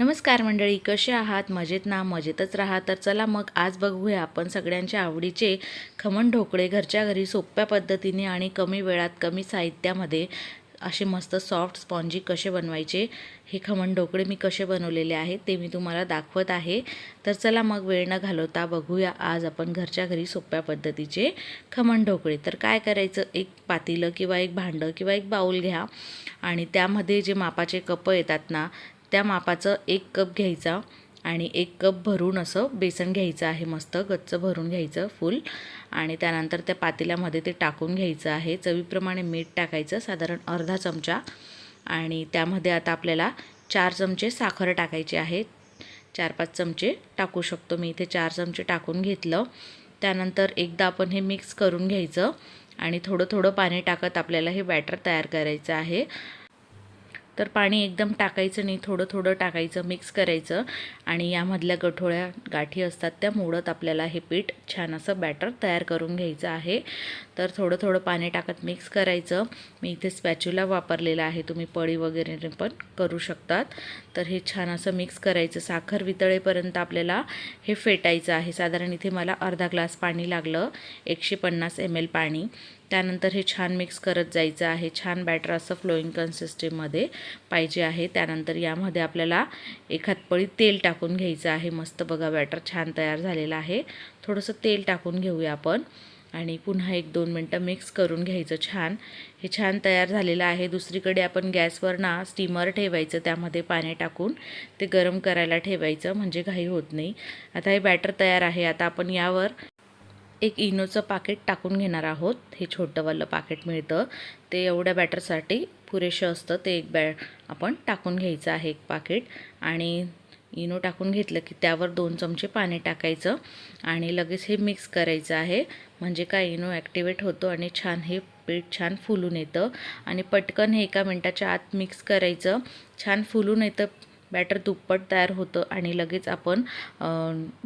नमस्कार मंडळी कसे आहात? मजेत ना? मजेतच राहा. तर चला मग आज बघूया आपण सगळ्यांच्या आवडीचे खमण ढोकळे घरच्या घरी सोप्या पद्धतीने आणि कमी वेळात कमी साहित्यामध्ये असे मस्त सॉफ्ट स्पॉन्जी कसे बनवायचे हे खमण ढोकळे मी कसे बनवलेले आहेत ते मी तुम्हाला दाखवत आहे. तर चला मग वेळ न घालवता बघूया आज आपण घरच्या घरी सोप्या पद्धतीचे खमण ढोकळे. तर काय करायचं? एक पातेलं किंवा एक भांडं किंवा एक बाऊल घ्या आणि त्यामध्ये जे मापाचे कप येतात ना त्या मापाचं एक कप घ्यायचा आणि एक कप भरून असं बेसन घ्यायचं आहे मस्त गच्च भरून घ्यायचं फुल. आणि त्यानंतर त्या पातेल्यामध्ये ते टाकून घ्यायचं आहे. चवीप्रमाणे मीठ टाकायचं साधारण अर्धा चमचा. आणि त्यामध्ये आता आपल्याला चार चमचे साखर टाकायचे आहे. चार पाच चमचे टाकू शकतो मी इथे. चार चमचे टाकून घेतलं. त्यानंतर एकदा आपण हे मिक्स करून घ्यायचं आणि थोडं थोडं पाणी टाकत आपल्याला हे बॅटर तयार करायचं आहे. तर पाणी एकदम टाकायचं नाही थोडं थोडं टाकायचं मिक्स करायचं. आणि यामधल्या गठोळ्या गाठी असतात त्या मोडत आपल्याला हे पीठ छान असं बॅटर तयार करून घ्यायचं आहे. तर थोडं थोडं पाणी टाकत मिक्स करायचं. मी इथे स्पॅच्युला वापरलेला आहे तुम्ही पळी वगैरे पण करू शकतात. तर हे छान असं मिक्स करायचं. साखर वितळेपर्यंत आपल्याला हे फेटायचं आहे. साधारण इथे मला अर्धा ग्लास पाणी लागलं एकशे पन्नास एम एल पाणी. त्यानंतर हे छान मिक्स करत जायचं आहे. छान बॅटर असं फ्लोईंग कन्सिस्टीमध्ये पाहिजे आहे. त्यानंतर यामध्ये आपल्याला एक हातपळी तेल टाकून घ्यायचं आहे. मस्त बघा बॅटर छान तयार झालेलं आहे. थोडंसं तेल टाकून घेऊया आपण. आणि पुन्हा एक दोन मिनटं मिक्स करून घ्यायचं छान. हे छान तयार झालेलं आहे. दुसरीकडे आपण गॅसवर ना स्टीमर ठेवायचं त्यामध्ये पाणी टाकून ते गरम करायला ठेवायचं म्हणजे घाई होत नाही. आता हे बॅटर तयार आहे. आता आपण यावर एक इनोचं पाकिट टाकून घेणार आहोत. हे छोटंवालं पाकिट मिळतं. ते एवढ्या बॅटरसाठी पुरेसं असतं. ते एक बॅ आपण टाकून घ्यायचं आहे एक पाकिट. आणि इनो टाकून घेतलं की त्यावर दोन चमचे पाणी टाकायचं आणि लगेच हे मिक्स करायचं आहे. म्हणजे काय इनो ॲक्टिवेट होतो आणि छान हे पीठ छान फुलून येतं. आणि पटकन हे एका मिनटाच्या आत मिक्स करायचं. छान फुलून येतं बॅटर दुप्पट तयार होतं आणि लगेच आपण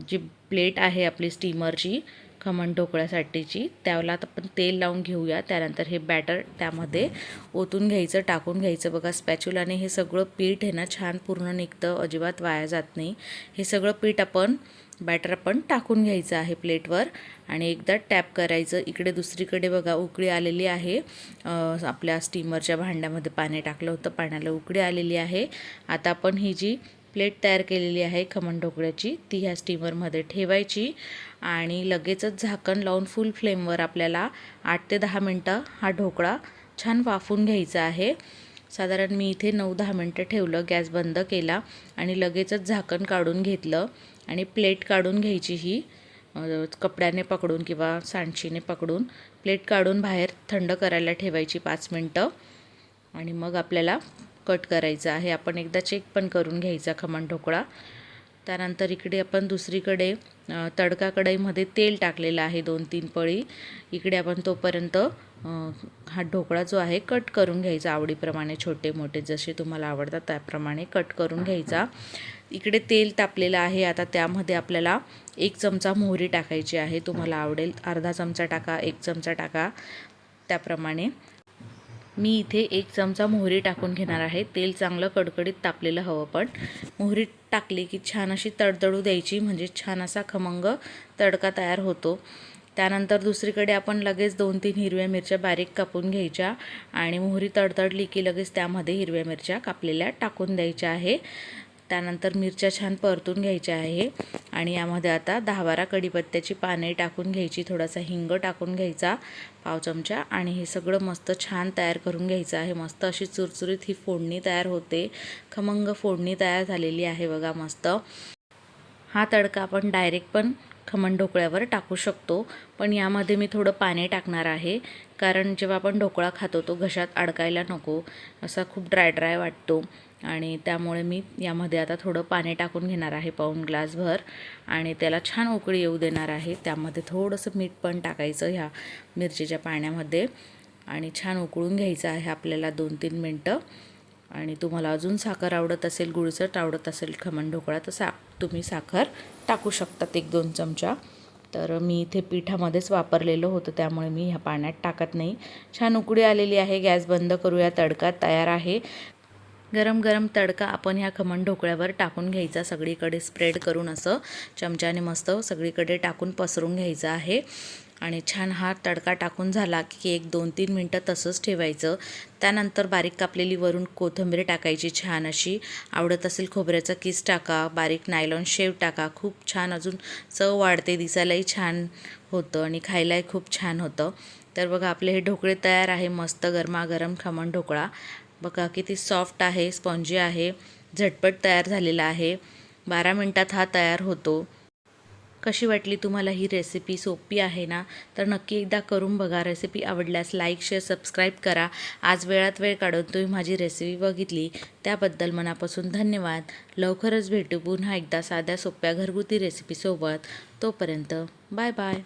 जी प्लेट आहे आपली स्टीमरची खमण ढोकळ्यासाठीची. त्याला आपण तेल लावून घेऊया. त्यानंतर हे बॅटर त्यामध्ये ओतून घ्यायचं टाकून घ्यायचं. बघा स्पॅच्युलाने हे सगळं पीठ आहे ना छान पूर्ण निघतं. अजिबात वाया जात नाही. हे सगळं पीठ आपण बॅटर आपण टाकून घ्यायचं आहे प्लेटवर. आणि एकदा टॅप करायचं. इकडे दुसरीकडे बघा उकळी आलेली आहे. आपल्या स्टीमरच्या भांड्यामध्ये पाणी टाकलं होतं. पाण्याला उकळी आलेली आहे. आता आपण ही जी प्लेट तयार केलेली आहे खमण ढोकळ्याची. ती ह्या स्टीमरमध्ये ठेवायची आणि लगेचच झाकण लावून फुल फ्लेमवर आपल्याला आठ ते दहा मिनटं हा ढोकळा छान वाफून घ्यायचा आहे. साधारण मी इथे नऊ दहा मिनटं ठेवलं गॅस बंद केला आणि लगेचच झाकण काढून घेतलं आणि प्लेट काढून घ्यायची ही. कपड्याने पकडून किंवा सांडशीने पकडून प्लेट काढून बाहेर थंड करायला ठेवायची पाच मिनटं आणि मग आपल्याला कट करायचा आहे. आपण एकदा चेक पण करून घ्यायचा खमण ढोकळा. त्यानंतर इकडे आपण दुसरीकडे तडका कढईमध्ये तेल टाकलेलं आहे दोन तीन पळी. इकडे आपण तोपर्यंत हा ढोकळा जो आहे कट करून घ्यायचा आवडीप्रमाणे छोटे मोठे जसे तुम्हाला आवडतात त्याप्रमाणे कट करून घ्यायचा. इकडे तेल तापलेलं आहे. आता त्यामध्ये आपल्याला एक चमचा मोहरी टाकायची आहे. तुम्हाला आवडेल अर्धा चमचा टाका एक चमचा टाका. त्याप्रमाणे मी इथे एक चमचा मोहरी टाकून घेणार आहे. तेल चांगलं कडकडीत तापलेलं हवं पण. मोहरी टाकली की छान अशी तडतडू द्यायची म्हणजे छान असा खमंग तडका तयार होतो. त्यानंतर दुसरीकडे आपण लगेच दोन तीन हिरव्या मिरच्या बारीक कापून घ्यायच्या आणि मोहरी तडतडली की लगेच त्यामध्ये हिरव्या मिरच्या कापलेल्या टाकून द्यायच्या आहे. त्यानंतर मिरच्या छान परतून घ्यायच्या आहे. आणि यामध्ये आता दहा बारा कढीपत्त्याची पाने टाकून घ्यायची थोडासा हिंग टाकून घ्यायचा पाव चमचा. आणि हे सगळं मस्त छान तयार करून घ्यायचं आहे. मस्त अशी चुरचुरीत ही फोडणी तयार होते. खमंग फोडणी तयार झालेली आहे बघा मस्त. हा तडका आपण डायरेक्ट पण खमण ढोकळ्यावर टाकू शकतो. पण यामध्ये मी थोडं पाणी टाकणार आहे. कारण जेव्हा आपण ढोकळा खातो तो घशात अडकायला नको. असा खूप ड्राय ड्राय वाटतो. आणि त्यामुळे मी यामध्ये आता थोडं पाणी टाकून घेणार आहे पाऊन ग्लासभर. आणि त्याला छान उकळी येऊ देणार आहे. त्यामध्ये थोडंसं मीठ पण टाकायचं ह्या मिरचीच्या पाण्यामध्ये. आणि छान उकळून घ्यायचं आहे आपल्याला दोन तीन मिनटं. आणि तुम्हाला अजून साखर आवडत असेल गुळचट आवडत असेल खमण ढोकळा तर सा तुम्ही साखर टाकू शकतात एक दोन चमचा. तर मी इथे पिठामध्येच वापरलेलं होतं त्यामुळे मी ह्या पाण्यात टाकत नाही. छान उकळी आलेली आहे गॅस बंद करूया तडका तयार आहे. गरम गरम तडका आपण ह्या खमण ढोकळ्यावर टाकून घ्यायचा सगळीकडे स्प्रेड करून असं चमच्याने मस्त सगळीकडे टाकून पसरून घ्यायचं आहे. आणि छान हा तडका टाकून झाला की एक दोन तीन मिनटं तसंच ठेवायचं. त्यानंतर बारीक कापलेली वरून कोथिंबीर टाकायची छान अशी. आवडत असेल खोबऱ्याचा किस टाका बारीक नायलॉन शेव टाका. खूप छान अजून चव वाढते दिसायलाही छान होतं आणि खायलाही खूप छान होतं. तर बघा आपले हे ढोकळे तयार आहे मस्त गरमागरम खमण ढोकळा. बघा किती सॉफ्ट आहे स्पॉन्जी आहे झटपट तयार झालेला आहे. बारा मिनटात हा तयार होतो. कशी वाटली तुम्हाला ही रेसिपी सोपी आहे ना? तर नक्की एकदा करून बघा. रेसिपी आवडल्यास लाईक शेअर सबस्क्राईब करा. आज वेळात वेळ काढून तुम्ही माझी रेसिपी बघितली. त्याबद्दल मनापासून धन्यवाद. लवकरच भेटू पुन्हा एकदा साध्या सोप्या घरगुती रेसिपीसोबत तोपर्यंत बाय बाय